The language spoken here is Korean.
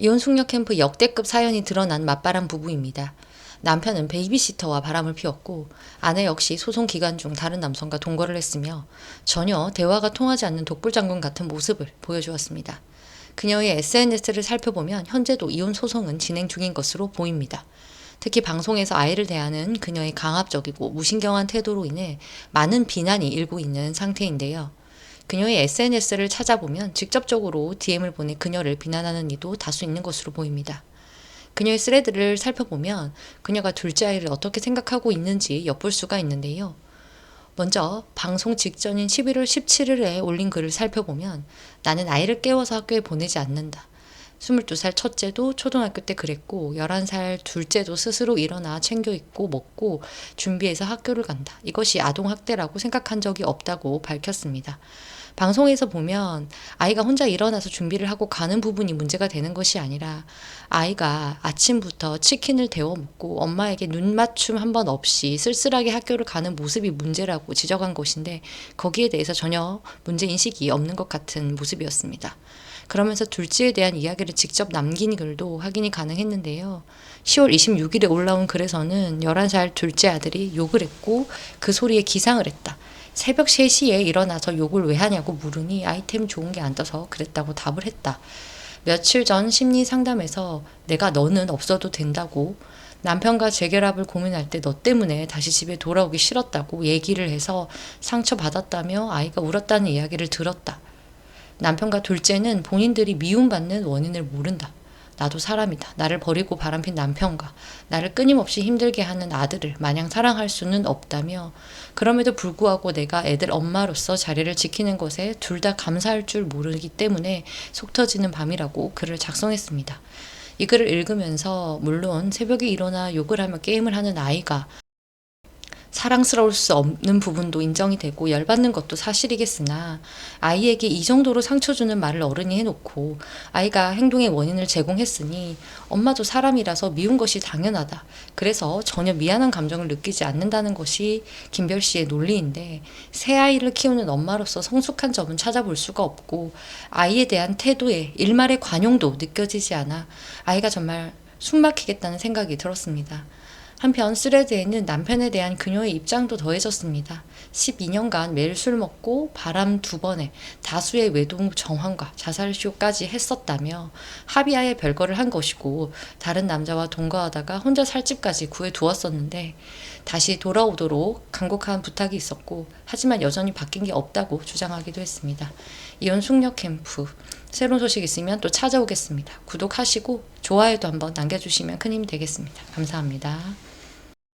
이혼 숙녀 캠프 역대급 사연이 드러난 맞바람 부부입니다. 남편은 베이비시터와 바람을 피웠고 아내 역시 소송 기간 중 다른 남성과 동거를 했으며 전혀 대화가 통하지 않는 독불장군 같은 모습을 보여주었습니다. 그녀의 SNS를 살펴보면 현재도 이혼 소송은 진행 중인 것으로 보입니다. 특히 방송에서 아이를 대하는 그녀의 강압적이고 무신경한 태도로 인해 많은 비난이 일고 있는 상태인데요. 그녀의 SNS를 찾아보면 직접적으로 DM을 보내 그녀를 비난하는 이도 다수 있는 것으로 보입니다. 그녀의 스레드를 살펴보면 그녀가 둘째 아이를 어떻게 생각하고 있는지 엿볼 수가 있는데요. 먼저 방송 직전인 11월 17일에 올린 글을 살펴보면 나는 아이를 깨워서 학교에 보내지 않는다. 22살 첫째도 초등학교 때 그랬고 11살 둘째도 스스로 일어나 챙겨 입고 먹고 준비해서 학교를 간다. 이것이 아동 학대라고 생각한 적이 없다고 밝혔습니다. 방송에서 보면 아이가 혼자 일어나서 준비를 하고 가는 부분이 문제가 되는 것이 아니라 아이가 아침부터 치킨을 데워 먹고 엄마에게 눈 맞춤 한 번 없이 쓸쓸하게 학교를 가는 모습이 문제라고 지적한 것인데 거기에 대해서 전혀 문제 인식이 없는 것 같은 모습이었습니다. 그러면서 둘째에 대한 이야기를 직접 남긴 글도 확인이 가능했는데요. 10월 26일에 올라온 글에서는 11살 둘째 아들이 욕을 했고 그 소리에 기상을 했다. 새벽 3시에 일어나서 욕을 왜 하냐고 물으니 아이템 좋은 게 안 떠서 그랬다고 답을 했다. 며칠 전 심리 상담에서 내가 너는 없어도 된다고 남편과 재결합을 고민할 때 너 때문에 다시 집에 돌아오기 싫었다고 얘기를 해서 상처받았다며 아이가 울었다는 이야기를 들었다. 남편과 둘째는 본인들이 미움받는 원인을 모른다. 나도 사람이다. 나를 버리고 바람핀 남편과 나를 끊임없이 힘들게 하는 아들을 마냥 사랑할 수는 없다며 그럼에도 불구하고 내가 애들 엄마로서 자리를 지키는 것에 둘 다 감사할 줄 모르기 때문에 속 터지는 밤이라고 글을 작성했습니다. 이 글을 읽으면서 물론 새벽에 일어나 욕을 하며 게임을 하는 아이가 사랑스러울 수 없는 부분도 인정이 되고 열받는 것도 사실이겠으나 아이에게 이 정도로 상처 주는 말을 어른이 해놓고 아이가 행동의 원인을 제공했으니 엄마도 사람이라서 미운 것이 당연하다. 그래서 전혀 미안한 감정을 느끼지 않는다는 것이 김별 씨의 논리인데 새 아이를 키우는 엄마로서 성숙한 점은 찾아볼 수가 없고 아이에 대한 태도에 일말의 관용도 느껴지지 않아 아이가 정말 숨막히겠다는 생각이 들었습니다. 한편 스레드에는 남편에 대한 그녀의 입장도 더해졌습니다. 12년간 매일 술 먹고 바람 두 번에 다수의 외동 정황과 자살쇼까지 했었다며 합의하에 별거를 한 것이고 다른 남자와 동거하다가 혼자 살 집까지 구해두었었는데 다시 돌아오도록 간곡한 부탁이 있었고 하지만 여전히 바뀐 게 없다고 주장하기도 했습니다. 이혼 숙녀 캠프 새로운 소식 있으면 또 찾아오겠습니다. 구독하시고 좋아요도 한번 남겨주시면 큰 힘이 되겠습니다. 감사합니다.